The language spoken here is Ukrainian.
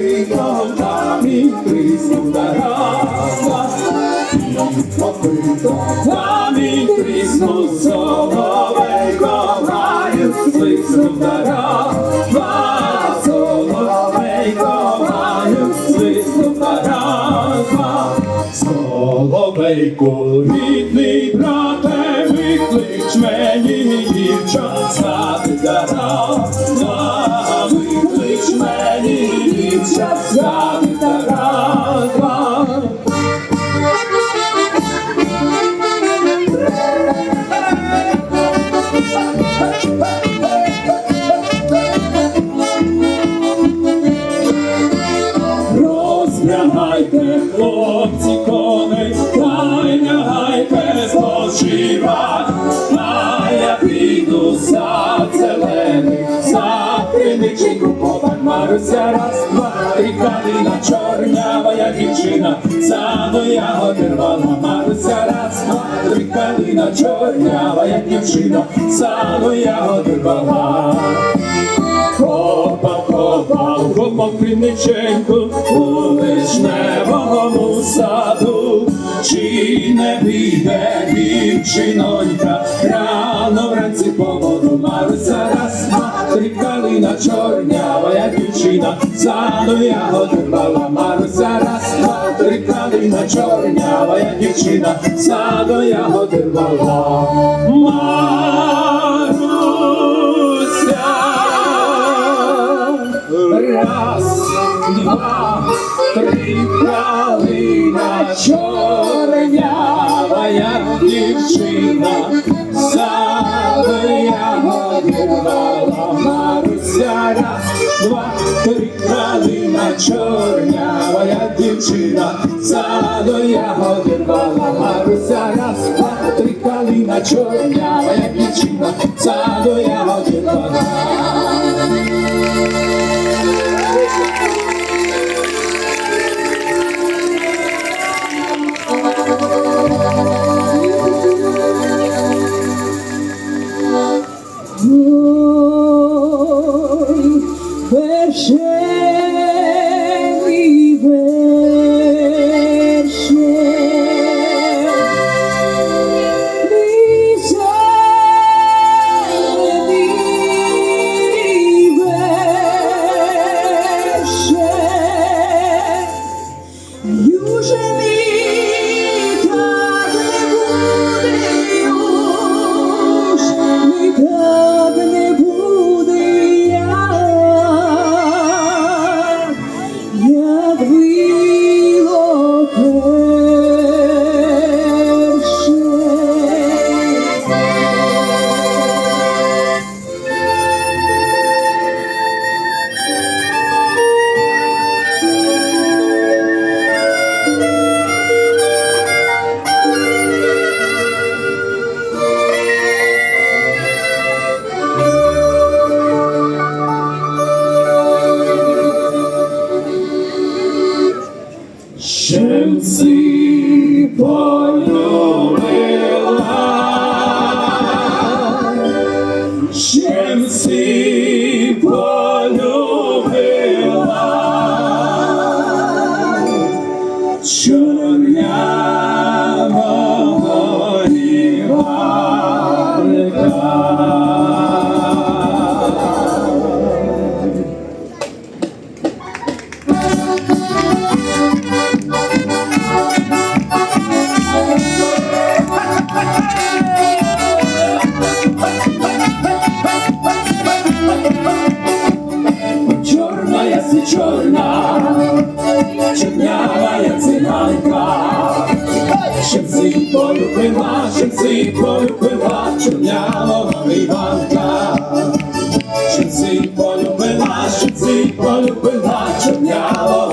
попитав, камінь тріснув на раз, попитав, камінь тріснув, соловейко свиснув на раз, соловейко гаю, свиснув на Соловейко, рідний брате, виклич мені дівчат дара. Хлопці, коней, та й лягайте спочивать, я піду за криниченьку попад Маруся, раз, два, три, калина чорнява, я дівчина, саду ягоди рвала, Маруся, раз, два, три, калина чорнява, я дівчина, саду ягоди рвала. Копав, копав, копав криниченьку у вишневому саду, чи не піде дівчинонька, рано вранці по чорнява, дівчина, саду ягоди рвала, Маруся раз, два, три калина чорнява, дівчина, саду ягоди рвала. Маруся, Раз, два, три, калина чорнява, як дівчина, саду ягоди раз, два, три, калина чорнява, як дівчина, саду ягоди рвала, Маруся, раз, два, три, калина чорнява, як дівчина, саду ягоди рвала. Ой, Yeah. vitória. Щемці полюбила, чорнявого Іванка. Щемці полюбила, щемці полюбила, чорнявого